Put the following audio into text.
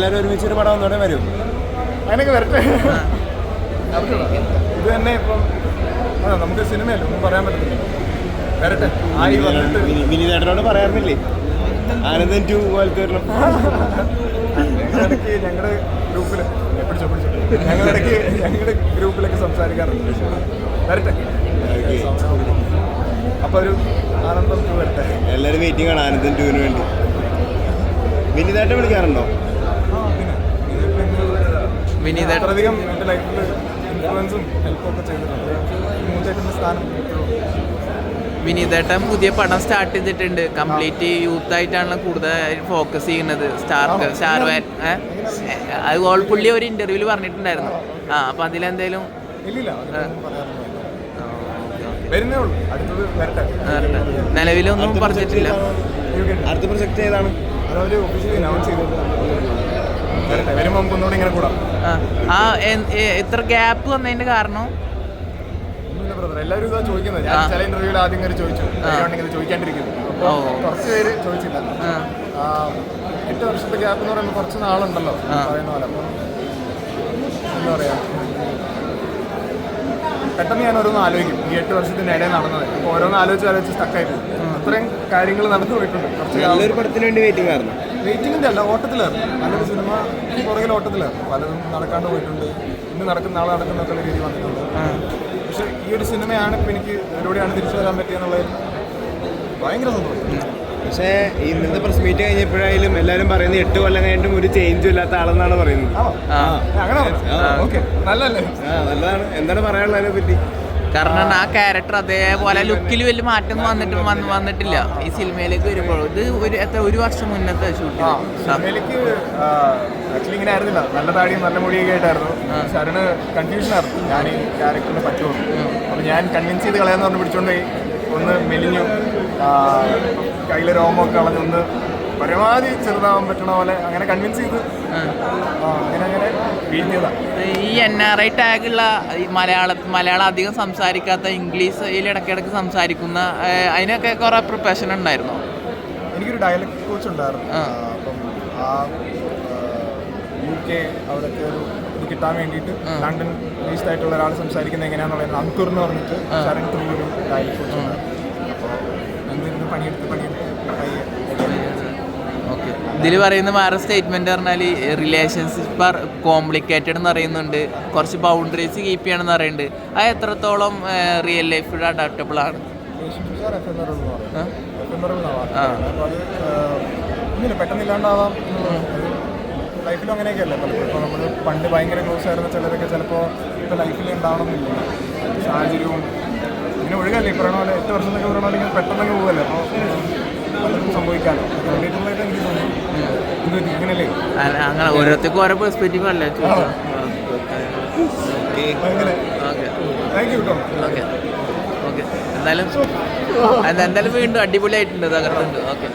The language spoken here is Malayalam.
എല്ലാവരും ഒരുമിച്ച് ഒരു പടം ഒന്നുകൂടെ വരും. അങ്ങനെയൊക്കെ വരട്ടെ. ഇത് തന്നെ ഇപ്പം ആ നമുക്ക് സിനിമയല്ലേ ഒന്നും പറയാൻ പറ്റത്തില്ല. വരട്ടെ. ആയി വന്നിട്ട്? വിനി- വിനീതേട്ടനോട് പറയാറില്ലേ? ആനന്ദൻ ടു പോലത്തെ ഇടയ്ക്ക് ഞങ്ങളുടെ ഗ്രൂപ്പിൽ പിടിച്ചോ പിടിച്ചോ. ഞങ്ങളിടയ്ക്ക് ഞങ്ങളുടെ ഗ്രൂപ്പിലൊക്കെ സംസാരിക്കാറുണ്ട്. വരട്ടെ. അപ്പൊ ഒരു ആനന്ദം ടു വരട്ടെ. എല്ലാവരും വെയിറ്റിംഗ് ആണ് ആനന്ദൻ ടുവിന് വേണ്ടി. വിനീതേട്ടൻ വിളിക്കാറുണ്ടോ? അത്രയധികം എന്റെ ലൈഫിൽ ഇൻഫ്ലുവൻസും ഹെൽപ്പും ഒക്കെ ചെയ്തിട്ടുണ്ട്. സ്ഥാനം വിനീതേട്ടൻ പുതിയ പടം സ്റ്റാർട്ട് ചെയ്തിട്ടുണ്ട്. കംപ്ലീറ്റ് യൂത്ത് ആയിട്ടാണ് കൂടുതൽ ഫോക്കസ് ചെയ്യുന്നത്. സ്റ്റാർക്ക്? സ്റ്റാർ അത് ഓൾ പുള്ളി ഒരു ഇന്റർവ്യൂൽ പറഞ്ഞിട്ടുണ്ടായിരുന്നു. ആ അപ്പൊ അതിലെന്തേലും നിലവിലൊന്നും പറഞ്ഞിട്ടില്ല. അടുത്ത പ്രൊജക്ട് ഏതാണ്? ഒഫീഷ്യലി അനൗൺസ് ചെയ്തിട്ടുണ്ട്. ആ. ഇത്ര ഗ്യാപ്പ് വന്നതിന്റെ കാരണം? എല്ലാവരും ഇതാ ചോദിക്കുന്നത്. ഞാൻ. ചില ഇന്റർവ്യൂവിൽ ആദ്യം കയറി ചോദിച്ചു. ഉണ്ടെങ്കിൽ ചോദിക്കാണ്ടിരിക്കുന്നു. അപ്പോൾ കുറച്ച് പേര് ചോദിച്ചില്ല. എട്ട് വർഷത്തെ ഗ്യാപ്പ് എന്ന് പറയുമ്പോൾ കുറച്ച് നാളുണ്ടല്ലോ. പറയുന്ന പോലെ. അപ്പം പെട്ടെന്ന് ഞാൻ ഓരോന്ന് ആലോചിക്കും. ഈ എട്ട് വർഷത്തിന്റെ ഇടയിൽ നടന്നത്. അപ്പോൾ ഓരോന്ന് ആലോചിച്ച് ആലോചിച്ച് സ്റ്റക്കായി പോകും അത്രയും കാര്യങ്ങൾ നടന്നു പോയിട്ടുണ്ട്. കുറച്ച് നല്ലൊരു പടത്തിന് വേണ്ടി വെയിറ്റിംഗ് ആയിരുന്നു. അല്ല ഓട്ടത്തിലായിരുന്നു. നല്ലൊരു സിനിമ പുറകിൽ ഓട്ടത്തിലായിരുന്നു. പലതും നടക്കാണ്ട് പോയിട്ടുണ്ട്. ഇന്ന് നടക്കുന്ന നാളെ നടക്കുന്ന ഒക്കെ രീതി വന്നിട്ടുണ്ട്. പക്ഷെ ഈ ഒരു സിനിമയാണ് ഇപ്പം എനിക്ക് ഇതിലൂടെയാണ് തിരിച്ചു വരാൻ പറ്റിയെന്നുള്ളത് ഭയങ്കര സന്തോഷം. പക്ഷേ ഇന്നത്തെ പ്രസ് മീറ്റ് കഴിഞ്ഞപ്പോഴായാലും എല്ലാവരും പറയുന്നത് എട്ട് കൊല്ലം കഴിഞ്ഞിട്ടും ഒരു ചേഞ്ചും ഇല്ലാത്ത ആളെന്നാണ് പറയുന്നത്. നല്ലല്ലേ നല്ലതാണ്. എന്താണ് പറയാനുള്ളത് അതിനെ പറ്റി? കാരണം ആ ക്യാരക്ടർ അതേപോലെ ലുക്കിൽ വലിയ മാറ്റം വന്നിട്ട് വന്ന് വന്നിട്ടില്ല. ഈ സിനിമയിലേക്ക് വരുമ്പോൾ ഇത് ഒരു എത്ര ഒരു വർഷം മുന്നത്തെ ആ ഷൂട്ടിംഗ് ആക്ച്വലി ഇങ്ങനെ ആയിരുന്നില്ല. നല്ല താടിയും നല്ല മുടിയൊക്കെ ആയിട്ടായിരുന്നു. ശരണ് കൺഫ്യൂഷൻ ആയിരുന്നു. ഞാൻ ഈ ക്യാരക്ടറിന് പറ്റുമോ അപ്പോൾ ഞാൻ കൺവിൻസ് ചെയ്ത് കളയാന്ന് പറഞ്ഞ് പിടിച്ചോണ്ട് ഒന്ന് മെലിഞ്ഞു. കയ്യിലെ രോമൊക്കെ കളഞ്ഞൊന്ന് പരമാവധി ചെറുതാവാൻ പറ്റണ പോലെ അങ്ങനെ കൺവിൻസ് ചെയ്ത് അങ്ങനെ അങ്ങനെ ഈ എൻ ആർ ഐ ടാഗുള്ള മലയാള മലയാളം അധികം സംസാരിക്കാത്ത ഇംഗ്ലീഷിൽ ഇടയ്ക്കിടയ്ക്ക് സംസാരിക്കുന്ന അതിനൊക്കെ കുറേ പ്രിപ്പറേഷൻ ഉണ്ടായിരുന്നു? എനിക്കൊരു ഡയലക്ട് കോച്ച് ഉണ്ടായിരുന്നു. അപ്പം ആ യു കെ അവിടുത്തെ ഒരു ഇത് കിട്ടാൻ വേണ്ടിയിട്ട് ലണ്ടൻ ബേസ്ഡ് ആയിട്ടുള്ള ഒരാൾ സംസാരിക്കുന്നത് എങ്ങനെയാണെന്നുള്ളത് അങ്കുർ എന്ന് പറഞ്ഞിട്ട് ശരൺ ഡയലക്ട് കോച്ച് ഉണ്ടായിരുന്നു. പണിയെടുത്ത് പണിയെടുത്ത്. പയ്യെ ഓക്കെ. ഇതിൽ പറയുന്ന വേറെ സ്റ്റേറ്റ്മെന്റ് പറഞ്ഞാൽ റിലേഷൻഷിപ്പ് കോംപ്ലിക്കേറ്റഡ് എന്ന് പറയുന്നുണ്ട്. കുറച്ച് ബൗണ്ടറീസ് കീപ്പ് ചെയ്യണമെന്ന് പറയുന്നുണ്ട്. അത് എത്രത്തോളം റിയൽ ലൈഫിൽ അഡാപ്റ്റബിൾ ആണ്? ലൈഫിലും അങ്ങനെയൊക്കെയല്ല പലപ്പോഴും ഇപ്പോൾ നമ്മൾ പണ്ട് ഭയങ്കര ക്ലോസ് ആയിരുന്ന ചിലരൊക്കെ ചിലപ്പോൾ ഇപ്പോൾ ലൈഫിൽ ഉണ്ടാവണമെന്നില്ല സാഹചര്യവും ഇങ്ങനെ ഒഴുകല്ലേ? ഈ പറയണ പോലെ എട്ട് വർഷം എന്നൊക്കെ പറയണ പോലെ ഇങ്ങനെ പെട്ടെന്നൊക്കെ പോകുമല്ലോ അപ്പോൾ സംഭവിക്കാമല്ലോ വേണ്ടിയിട്ടുള്ളതായിട്ട് എനിക്ക് തോന്നുന്നു. ഇത് അല്ല, അങ്ങനെ ഓരോരുത്തർക്കും ഓരോ പെർസ്പെക്റ്റീവ് അല്ലേ? താങ്ക് യു കേട്ടോ ഓക്കെ. ഓക്കെ. എന്തായാലും എന്തായാലും വീണ്ടും അടിപൊളിയായിട്ടുണ്ട്. തകർത്തുണ്ട് ഓക്കെ.